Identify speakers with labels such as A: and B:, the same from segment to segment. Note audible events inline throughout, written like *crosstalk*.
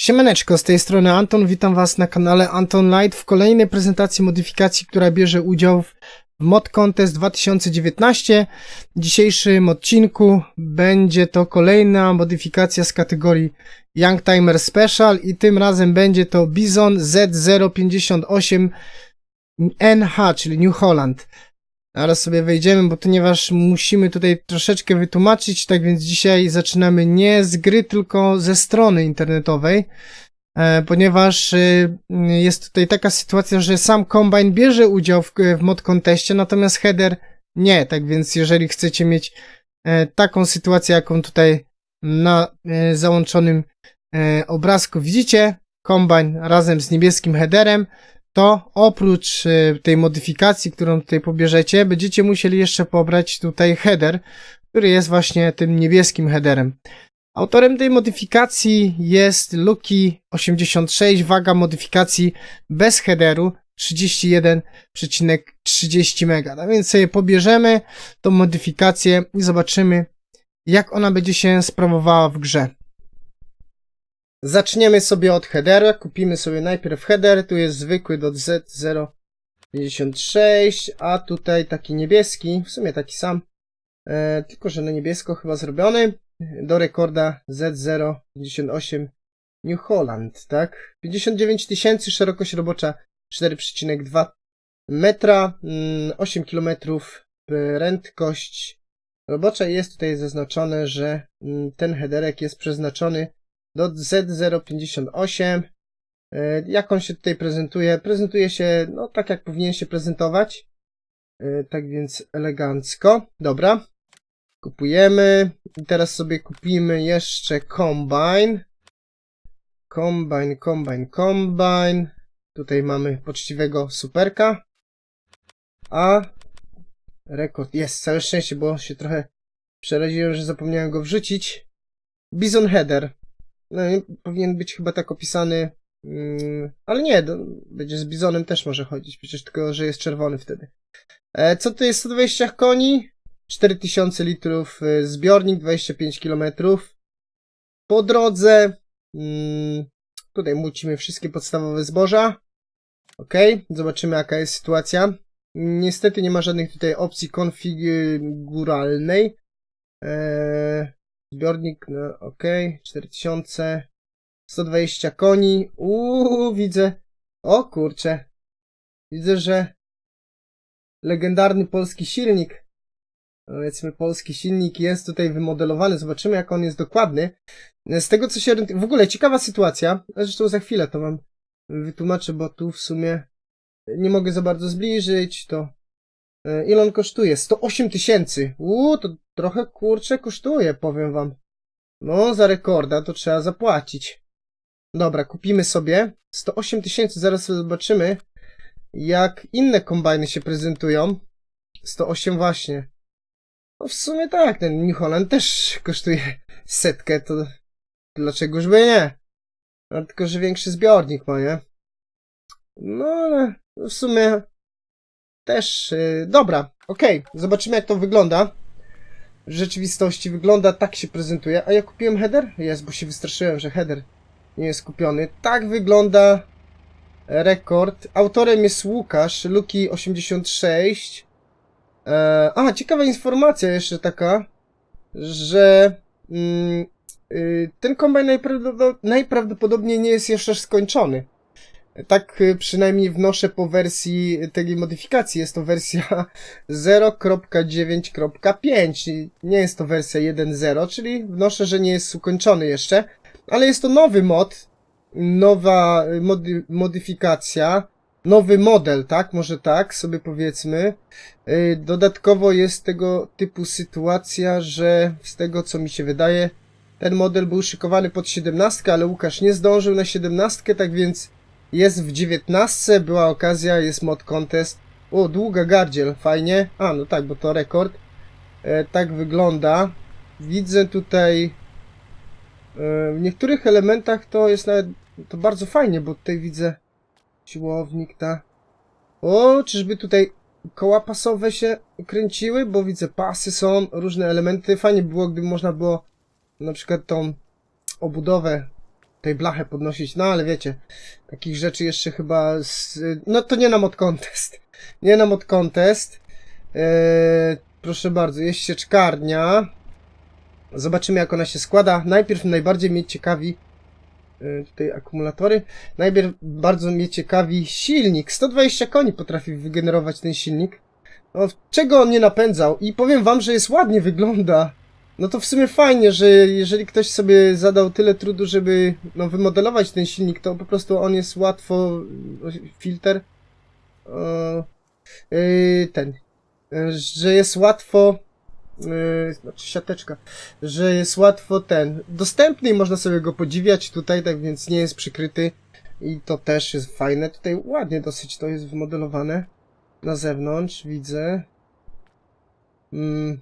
A: Siemaneczko, z tej strony Anton, witam was na kanale Anton Light w kolejnej prezentacji modyfikacji, która bierze udział w Mod Contest 2019. W dzisiejszym odcinku będzie to kolejna modyfikacja z kategorii Young Timer Special i tym razem będzie to Bizon Z058 NH, czyli New Holland. Zaraz sobie wejdziemy, bo ponieważ musimy tutaj troszeczkę wytłumaczyć, tak więc dzisiaj zaczynamy nie z gry, tylko ze strony internetowej, e, ponieważ e, jest tutaj taka sytuacja, że sam Combine bierze udział w, w mod conteście, natomiast header nie, tak więc jeżeli chcecie mieć e, taką sytuację, jaką tutaj na załączonym obrazku widzicie, Combine razem z niebieskim headerem, to oprócz e, tej modyfikacji, którą tutaj pobierzecie, będziecie musieli jeszcze pobrać tutaj header, który jest właśnie tym niebieskim headerem. Autorem tej modyfikacji jest Luki86, waga modyfikacji bez headeru 31,30 MB. A więc sobie pobierzemy tą modyfikację i zobaczymy, jak ona będzie się sprawowała w grze. Zaczniemy sobie od headera. Kupimy sobie najpierw header. Tu jest zwykły dot Z056, a tutaj taki niebieski, w sumie taki sam, e, tylko że na niebiesko chyba zrobiony. Do rekorda Z058 New Holland, tak? 59 tysięcy, szerokość robocza 4,2 metra, mm, 8 km prędkość robocza jest tutaj zaznaczone, że mm, ten headerek jest przeznaczony do Z058. E, Jak on się tutaj prezentuje? Prezentuje się no tak jak powinien się prezentować. E, Tak więc elegancko. Dobra. Kupujemy. I teraz sobie kupimy jeszcze Combine. Combine, Combine, Combine. Tutaj mamy poczciwego superka. A rekord jest, całe szczęście, bo się trochę przeraziłem, że zapomniałem go wrzucić. Bizon Header. No, nie- powinien być chyba tak opisany, mm, ale nie, do, będzie z bizonem też może chodzić, przecież tylko, że jest czerwony wtedy. E, co to jest 120 koni? 4000 litrów e, zbiornik, 25 km. Po drodze, mm, tutaj mucimy wszystkie podstawowe zboża. Ok, zobaczymy jaka jest sytuacja. Niestety nie ma żadnych tutaj opcji konfiguralnej. Eee, Zbiornik, no ok, 4000, 120 koni, uuu, widzę, o kurczę, widzę, że legendarny polski silnik, powiedzmy polski silnik jest tutaj wymodelowany, zobaczymy jak on jest dokładny. Z tego co się, w ogóle ciekawa sytuacja, zresztą za chwilę to wam wytłumaczę, bo tu w sumie nie mogę za bardzo zbliżyć, to E, Ile on kosztuje? 108 tysięcy. Uuu, to trochę kurczę kosztuje, powiem wam. No, za rekorda to trzeba zapłacić. Dobra, kupimy sobie. 108 tysięcy, zaraz zobaczymy, jak inne kombajny się prezentują. 108 właśnie. No w sumie tak, ten New Holland też kosztuje setkę, to dlaczegoż by nie? No, tylko, że większy zbiornik ma, nie? No, ale w sumie też yy, dobra, okej, zobaczymy jak to wygląda. W rzeczywistości wygląda, tak się prezentuje. A ja kupiłem header? Jest, bo się wystraszyłem, że header nie jest kupiony. Tak wygląda rekord. Autorem jest Łukasz, Luki86. E, a, ciekawa informacja jeszcze taka, że mm, y, ten kombajn najprawdopod- najprawdopodobniej nie jest jeszcze skończony. Tak y, przynajmniej wnoszę po wersji tej modyfikacji. Jest to wersja *laughs* 0.9.5. czyli Nie jest to wersja 1.0, czyli wnoszę, że nie jest ukończony jeszcze. Ale jest to nowy mod, nowa y, mody, modyfikacja, nowy model, tak? Może tak sobie powiedzmy. Y, Dodatkowo jest tego typu sytuacja, że z tego co mi się wydaje, ten model był szykowany pod 17, ale Łukasz nie zdążył na 17, tak więc jest w 19, była okazja, jest mod contest. O, długa gardziel, fajnie. A, no tak, bo to rekord. E, tak wygląda. Widzę tutaj e, w niektórych elementach to jest nawet to bardzo fajnie, bo tutaj widzę siłownik, ta. O, czyżby tutaj koła pasowe się kręciły, bo widzę pasy są, różne elementy. Fajnie by było, gdyby można było na przykład tą obudowę tej blachę podnosić, no ale wiecie, takich rzeczy jeszcze chyba, z, no to nie na mod contest, nie na mod contest, eee, proszę bardzo, jest sieczkarnia, zobaczymy jak ona się składa, najpierw najbardziej mnie ciekawi, e, tutaj akumulatory, najpierw bardzo mnie ciekawi silnik, 120 koni potrafi wygenerować ten silnik, no, czego on nie napędzał? I powiem wam, że jest ładnie wygląda, no to w sumie fajnie, że jeżeli ktoś sobie zadał tyle trudu, żeby no, wymodelować ten silnik, to po prostu on jest łatwo. Filtr. e, e, ten. że jest łatwo. e, znaczy siateczka. Że jest łatwo ten. Dostępny i można sobie go podziwiać tutaj, tak więc nie jest przykryty. I to też jest fajne. Tutaj ładnie dosyć to jest wymodelowane. Na zewnątrz widzę. Mm,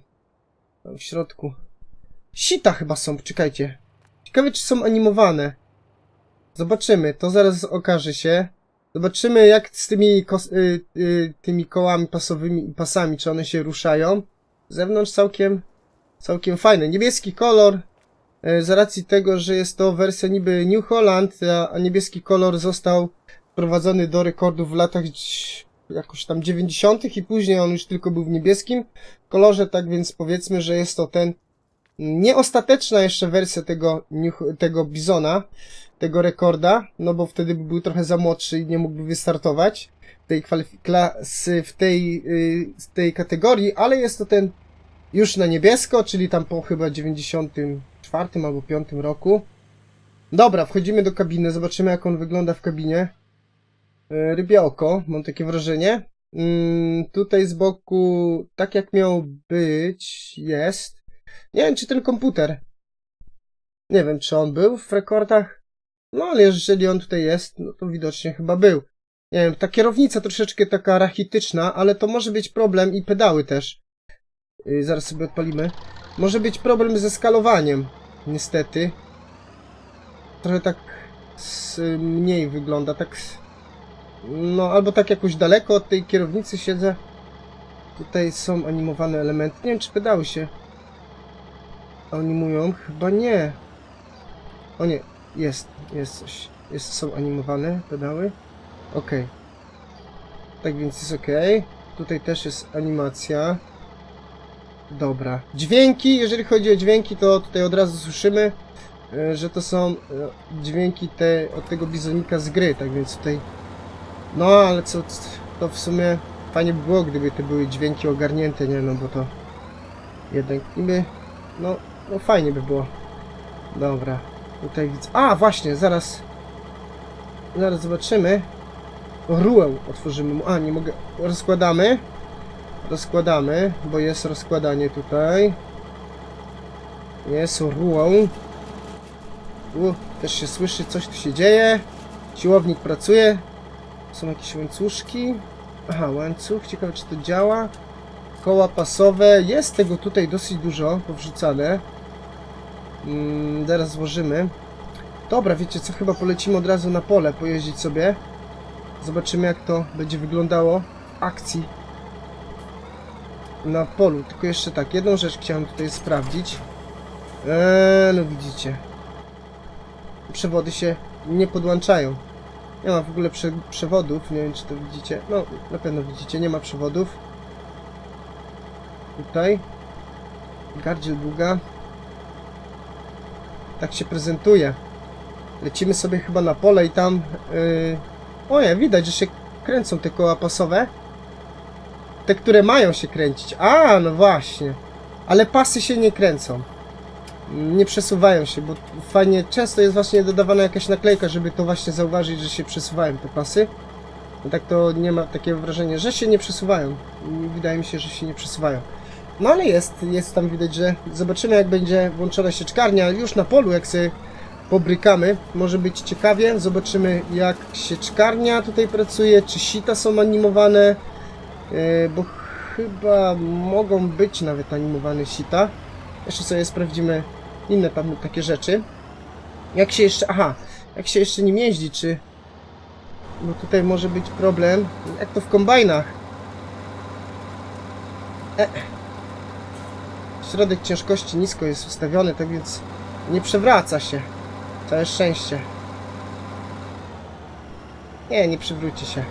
A: w środku. Sita chyba są, czekajcie. Ciekawe, czy są animowane. Zobaczymy, to zaraz okaże się. Zobaczymy, jak z tymi, y, y, tymi kołami pasowymi pasami, czy one się ruszają. Z zewnątrz całkiem, całkiem fajne. Niebieski kolor, y, z racji tego, że jest to wersja niby New Holland, a, niebieski kolor został wprowadzony do rekordów w latach jakoś tam 90. i później on już tylko był w niebieskim kolorze, tak więc powiedzmy, że jest to ten nieostateczna jeszcze wersja tego, tego Bizona, tego rekorda, no bo wtedy by był trochę za młodszy i nie mógłby wystartować tej klasy, w tej, yy, tej kategorii, ale jest to ten już na niebiesko, czyli tam po chyba 94 albo 5 roku. Dobra, wchodzimy do kabiny, zobaczymy jak on wygląda w kabinie. Yy, oko, mam takie wrażenie. Mm, tutaj z boku, tak jak miał być, jest. Nie wiem, czy ten komputer. Nie wiem, czy on był w rekordach. No, ale jeżeli on tutaj jest, no to widocznie chyba był. Nie wiem, ta kierownica troszeczkę taka rachityczna, ale to może być problem i pedały też. Yy, zaraz sobie odpalimy. Może być problem ze skalowaniem. Niestety. Trochę tak mniej wygląda, tak... No, albo tak jakoś daleko od tej kierownicy siedzę. Tutaj są animowane elementy. Nie wiem, czy pedały się animują? Chyba nie. O nie, jest, jest coś. Jest, są animowane pedały. Okej. Tak więc jest ok. Tutaj też jest animacja. Dobra. Dźwięki, jeżeli chodzi o dźwięki, to tutaj od razu słyszymy, e, że to są e, dźwięki te, od tego bizonika z gry, tak więc tutaj... No, ale co, to w sumie fajnie by było, gdyby te były dźwięki ogarnięte, nie no, bo to jednak niby, no, no fajnie by było. Dobra, tutaj widzę. A, właśnie, zaraz. Zaraz zobaczymy. Rułę otworzymy. mu- A, nie mogę. Rozkładamy. Rozkładamy, bo jest rozkładanie tutaj. Jest rułą. U, też się słyszy, coś tu się dzieje. Siłownik pracuje. Są jakieś łańcuszki. Aha, łańcuch. Ciekawe, czy to działa. Koła pasowe. Jest tego tutaj dosyć dużo powrzucane. Mm, zaraz złożymy. Dobra, wiecie co, chyba polecimy od razu na pole, pojeździć sobie. Zobaczymy jak to będzie wyglądało w akcji. Na polu, tylko jeszcze tak, jedną rzecz chciałem tutaj sprawdzić. Eee, no widzicie. Przewody się nie podłączają. Nie ma w ogóle prze przewodów, nie wiem czy to widzicie. No, na pewno widzicie, nie ma przewodów. Tutaj. Gardziel długa. Tak się prezentuje. Lecimy sobie chyba na pole i tam... Yy... O nie, widać, że się kręcą te koła pasowe. Te, które mają się kręcić. A, no właśnie. Ale pasy się nie kręcą. Nie przesuwają się, bo fajnie, często jest właśnie dodawana jakaś naklejka, żeby to właśnie zauważyć, że się przesuwają te pasy. No tak to nie ma takiego wrażenia, że się nie przesuwają. Wydaje mi się, że się nie przesuwają. No ale jest, jest tam widać, że zobaczymy jak będzie włączona sieczkarnia już na polu, jak sobie pobrykamy. Może być ciekawie, zobaczymy jak sieczkarnia tutaj pracuje, czy sita są animowane, yy, bo chyba mogą być nawet animowane sita. Jeszcze sobie sprawdzimy inne tam takie rzeczy. Jak się jeszcze, aha, jak się jeszcze nim jeździ, czy... Bo tutaj może być problem, jak to w kombajnach. E. Środek ciężkości nisko jest ustawiony, tak więc nie przewraca się. Całe szczęście. Nie, nie przywróci się.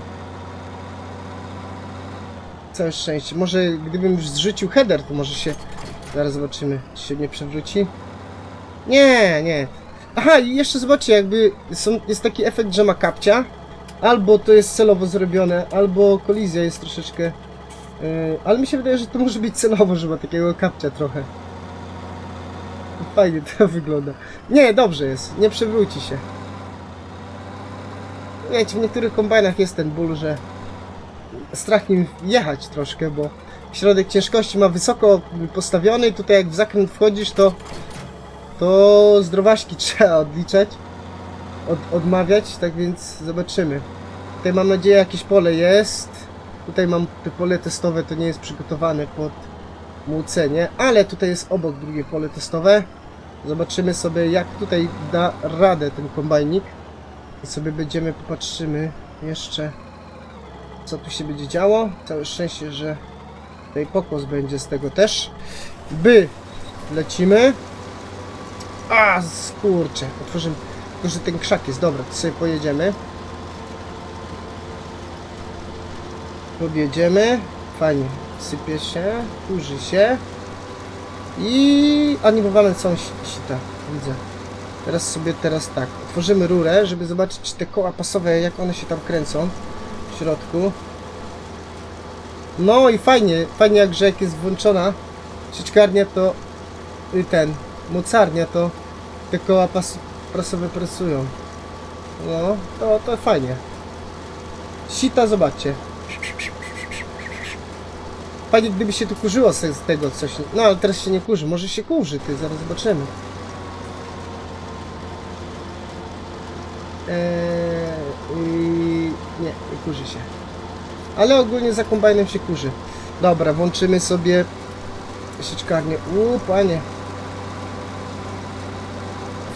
A: Całe szczęście. Może gdybym już zrzucił header, to może się... Zaraz zobaczymy, czy się nie przewróci. Nie, nie. Aha, i jeszcze zobaczcie, jakby są, jest taki efekt, że ma kapcia. Albo to jest celowo zrobione, albo kolizja jest troszeczkę... Yy, ale mi się wydaje, że to może być celowo, że ma takiego kapcia trochę. Fajnie to *laughs* wygląda. Nie, dobrze jest, nie przewróci się. Wiecie, w niektórych kombajnach jest ten ból, że strach nim jechać troszkę, bo środek ciężkości ma wysoko postawiony, tutaj jak w zakręt wchodzisz, to to zdrowaśki *laughs* trzeba odliczać, od, odmawiać, tak więc zobaczymy. Tutaj mam nadzieję jakieś pole jest. Tutaj mam te pole testowe, to nie jest przygotowane pod młócenie, ale tutaj jest obok drugie pole testowe. Zobaczymy sobie jak tutaj da radę ten kombajnik. I sobie będziemy, popatrzymy jeszcze co tu się będzie działo. Całe szczęście, że tutaj pokos będzie z tego też. By lecimy. A, skurcze. Otworzymy. Tylko, że ten krzak jest. Dobra, to sobie pojedziemy. Podjedziemy. Fajnie. Sypie się, kurzy się. I animowane są si- sita. Widzę. Teraz sobie, teraz tak. Otworzymy rurę, żeby zobaczyć czy te koła pasowe, jak one się tam kręcą w środku. No i fajnie, fajnie jak, jak jest włączona sieczkarnia, to y, ten, mocarnia, to te koła pas, prasowe. No, to, to fajnie. Sita, zobaczcie. Fajnie, gdyby się tu kurzyło z tego coś. No, ale teraz się nie kurzy. Może się kurzy, ty, zaraz zobaczymy. Eee, i... Nie, nie kurzy się. Ale ogólnie za kombajnem się kurzy. Dobra, włączymy sobie sieczkarnię. Uuu, panie.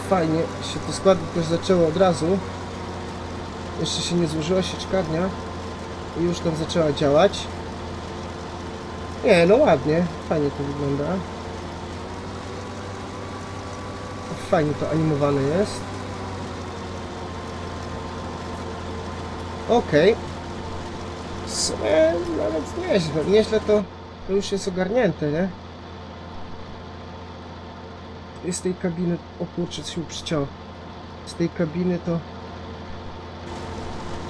A: Fajnie się to składnie też zaczęło od razu. Jeszcze się nie złożyła sieczkarnia. I już tam zaczęła działać. Nie, no ładnie. Fajnie to wygląda. Fajnie to animowane jest. Okej. Sumie nawet nieźle. Nieźle to, to już jest ogarnięte, nie? I z tej kabiny... O kurczę, mi przyciął. Z tej kabiny to...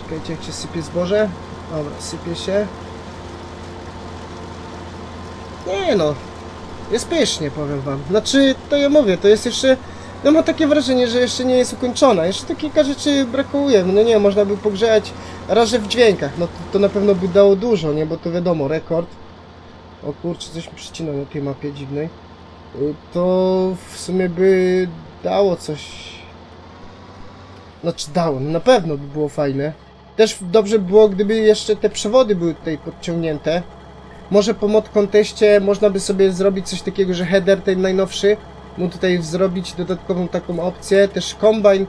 A: Czekajcie, jak się sypie zboże. Dobra, sypie się. Nie no, jest pysznie, powiem wam. Znaczy, to ja mówię, to jest jeszcze... No mam takie wrażenie, że jeszcze nie jest ukończona. Jeszcze to kilka rzeczy brakuje. No nie można by pogrzać raz, że w dźwiękach. No to, to na pewno by dało dużo, nie? Bo to wiadomo, rekord. O kurczę, coś mi przycina na tej mapie dziwnej. Y, To w sumie by dało coś... Znaczy dało, no na pewno by było fajne. Też dobrze by było, gdyby jeszcze te przewody były tutaj podciągnięte. Może po mod konteście można by sobie zrobić coś takiego, że header ten najnowszy mu tutaj zrobić dodatkową taką opcję. Też kombine.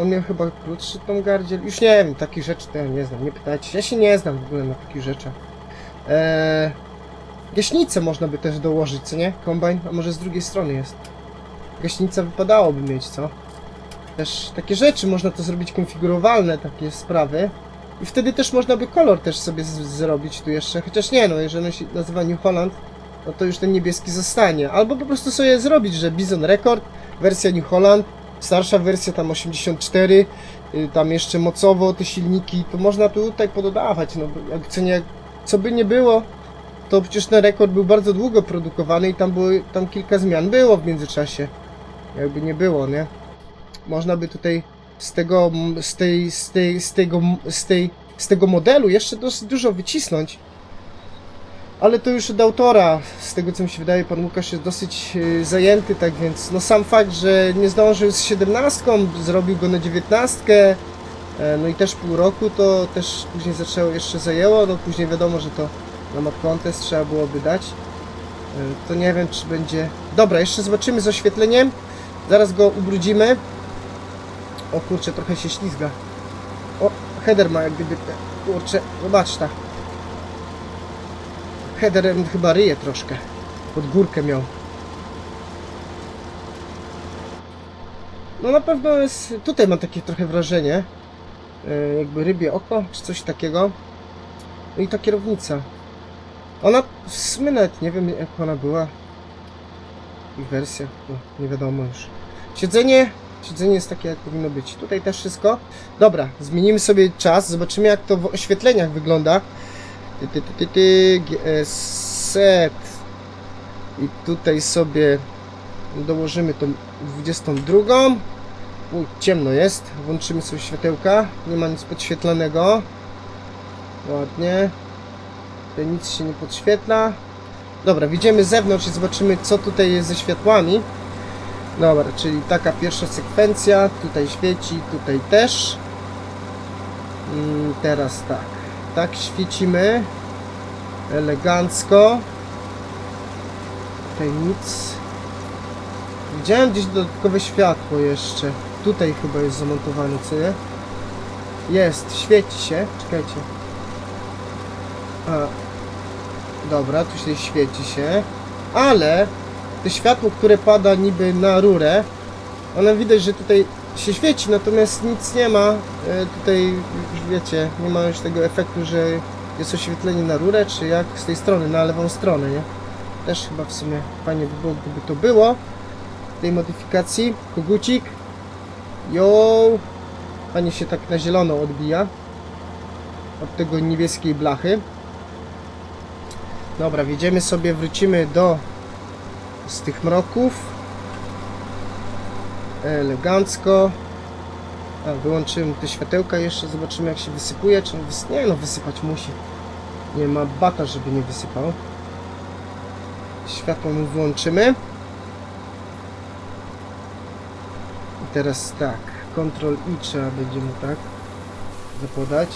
A: On miał chyba krótszy tą gardziel. Już nie wiem, takich rzeczy to ja nie znam, nie pytajcie. Ja się nie znam w ogóle na takich rzeczach. Eee, gaśnicę można by też dołożyć, co nie? Kombine, a może z drugiej strony jest. Gaśnica wypadałoby mieć, co? Też takie rzeczy można to zrobić konfigurowalne, takie sprawy. I wtedy też można by kolor też sobie zrobić tu jeszcze. Chociaż nie no, jeżeli on się nazywa New Holland, no to już ten niebieski zostanie. Albo po prostu sobie zrobić, że Bison Record, wersja New Holland, starsza wersja tam 84, y, tam jeszcze mocowo te silniki, to można tutaj pododawać. No, jak co, nie, co by nie było, to przecież ten rekord był bardzo długo produkowany i tam, były, tam kilka zmian było w międzyczasie. Jakby nie było, nie? Można by tutaj z tego, z tej, z tej, z tego, z tej, z tego modelu jeszcze dosyć dużo wycisnąć. Ale to już od autora, z tego co mi się wydaje, pan Łukasz jest dosyć y, zajęty, tak więc no sam fakt, że nie zdążył z 17, zrobił go na 19, e, no i też pół roku, to też później zaczęło, jeszcze zajęło, no później wiadomo, że to na Map Contest trzeba byłoby dać. E, To nie wiem, czy będzie... Dobra, jeszcze zobaczymy z oświetleniem, zaraz go ubrudzimy. O kurczę, trochę się ślizga. O, header ma jak gdyby. Kurczę, zobacz ta. Headerem chyba ryje troszkę. Pod górkę miał. No na pewno jest, tutaj mam takie trochę wrażenie, e, jakby rybie oko, czy coś takiego. No i ta kierownica. Ona w sumie nawet nie wiem jak ona była. Ich wersja, no, nie wiadomo już. Siedzenie, siedzenie jest takie jak powinno być. Tutaj też wszystko. Dobra, zmienimy sobie czas, zobaczymy jak to w oświetleniach wygląda. Ty, ty, ty, ty, ty, GS set. I tutaj sobie dołożymy tą 22. Uj, ciemno jest. Włączymy sobie światełka. Nie ma nic podświetlanego. Ładnie. Tutaj nic się nie podświetla. Dobra, widzimy zewnątrz i zobaczymy co tutaj jest ze światłami. Dobra, czyli taka pierwsza sekwencja. Tutaj świeci, tutaj też. Mm, teraz tak. Tak świecimy. Elegancko. Tutaj nic. Widziałem gdzieś dodatkowe światło jeszcze. Tutaj chyba jest zamontowane, co nie? Jest, świeci się. Czekajcie. A. Dobra, tu się świeci się. Ale to światło, które pada niby na rurę, ono widać, że tutaj się świeci, natomiast nic nie ma. E, Tutaj, wiecie, nie ma już tego efektu, że jest oświetlenie na rurę, czy jak z tej strony, na lewą stronę, nie? Też chyba w sumie fajnie by było, gdyby to było. Tej modyfikacji. Kogucik. Jo. Fajnie się tak na zielono odbija. Od tego niebieskiej blachy. Dobra, wjedziemy sobie, wrócimy do z tych mroków. Elegancko. A, wyłączyłem te światełka jeszcze, zobaczymy jak się wysypuje, czy wys... Nie no, wysypać musi. Nie ma bata, żeby nie wysypał. Światło mu włączymy. I teraz tak, Ctrl I trzeba będzie mu tak zapodać.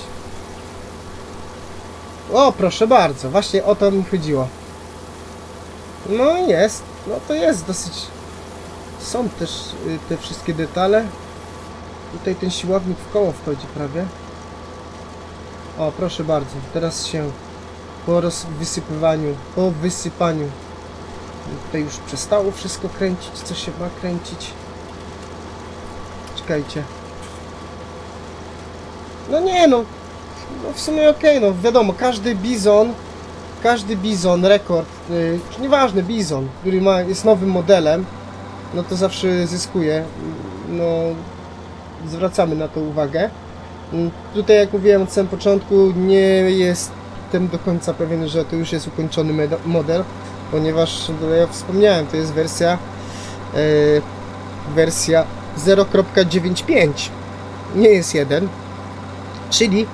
A: O, proszę bardzo, właśnie o to mi chodziło. No jest, no to jest dosyć... Są też y, te wszystkie detale. Tutaj ten siłownik w koło wchodzi prawie. O, proszę bardzo, teraz się po wysypywaniu, po wysypaniu tutaj już przestało wszystko kręcić, co się ma kręcić. Czekajcie. No nie no, no w sumie okej, no wiadomo, każdy bizon, każdy bizon, rekord, yy, nieważny bizon, który ma, jest nowym modelem, no to zawsze zyskuje. No, zwracamy na to uwagę. Mm, Tutaj, jak mówiłem od samego początku, nie jestem do końca pewien, że to już jest ukończony model, ponieważ, jak wspomniałem, to jest wersja e, wersja 0.95, nie jest 1, czyli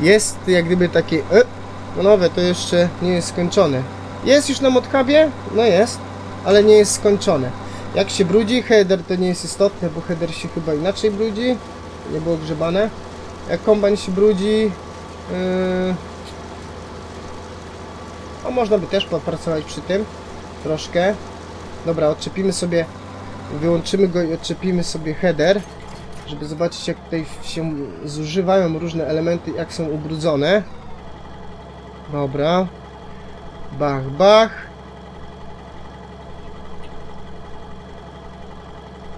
A: jest jak gdyby takie e, no nowe, to jeszcze nie jest skończone. Jest już na modhubie? No jest, ale nie jest skończone. Jak się brudzi, header to nie jest istotne, bo header się chyba inaczej brudzi, nie było grzebane. Jak kombajn się brudzi, yy... no można by też popracować przy tym troszkę. Dobra, odczepimy sobie, wyłączymy go i odczepimy sobie header, żeby zobaczyć jak tutaj się zużywają różne elementy, jak są ubrudzone. Dobra. Bach, bach.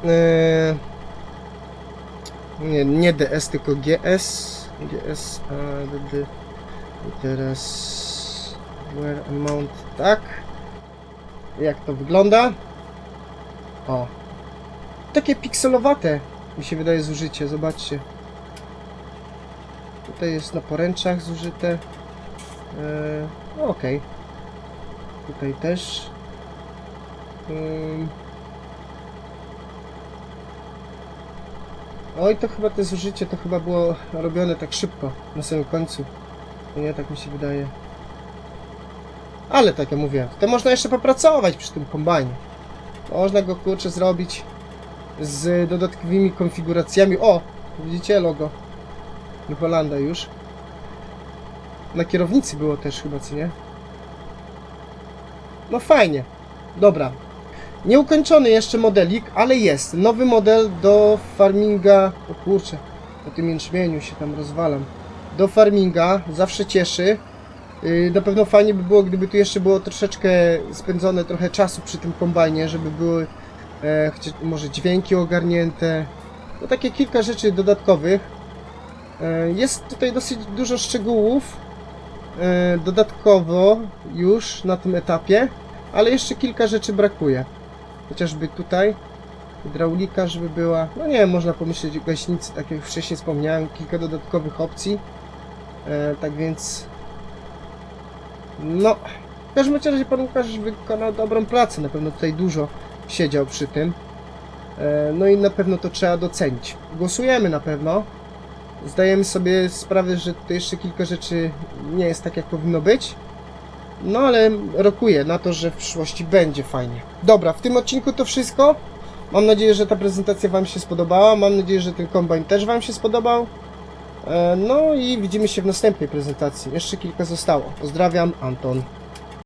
A: Eee, nie, nie DS, tylko GS. GS, a D, I teraz where amount, tak. Jak to wygląda? O. Takie pikselowate mi się wydaje zużycie, zobaczcie. Tutaj jest na poręczach zużyte. No okej. Tutaj też. Oj, to chyba te zużycie to chyba było robione tak szybko, na samym końcu. Nie, tak mi się wydaje. Ale tak jak mówię, to można jeszcze popracować przy tym kombajnie. Można go kurczę zrobić z dodatkowymi konfiguracjami. O, widzicie logo New Hollanda już. Na kierownicy było też chyba, co nie? No fajnie. Dobra. Nieukończony jeszcze modelik, ale jest. Nowy model do farminga. O kurczę, po tym jęczmieniu się tam rozwalam. Do farminga, zawsze cieszy. Yy, Na pewno fajnie by było, gdyby tu jeszcze było troszeczkę spędzone trochę czasu przy tym kombajnie, żeby były e, może dźwięki ogarnięte, to takie kilka rzeczy dodatkowych. E, Jest tutaj dosyć dużo szczegółów dodatkowo już na tym etapie, ale jeszcze kilka rzeczy brakuje. Chociażby tutaj hydraulika, żeby była, no nie wiem, można pomyśleć o gaśnicy, tak jak wcześniej wspomniałem, kilka dodatkowych opcji. E, tak więc no, w każdym razie pan Łukasz wykonał dobrą pracę, na pewno tutaj dużo siedział przy tym. E, No i na pewno to trzeba docenić. Głosujemy na pewno. Zdajemy sobie sprawę, że tutaj jeszcze kilka rzeczy nie jest tak, jak powinno być. No ale rokuję na to, że w przyszłości będzie fajnie. Dobra, w tym odcinku to wszystko. Mam nadzieję, że ta prezentacja Wam się spodobała. Mam nadzieję, że ten kombajn też Wam się spodobał. E, No i widzimy się w następnej prezentacji. Jeszcze kilka zostało. Pozdrawiam, Anton.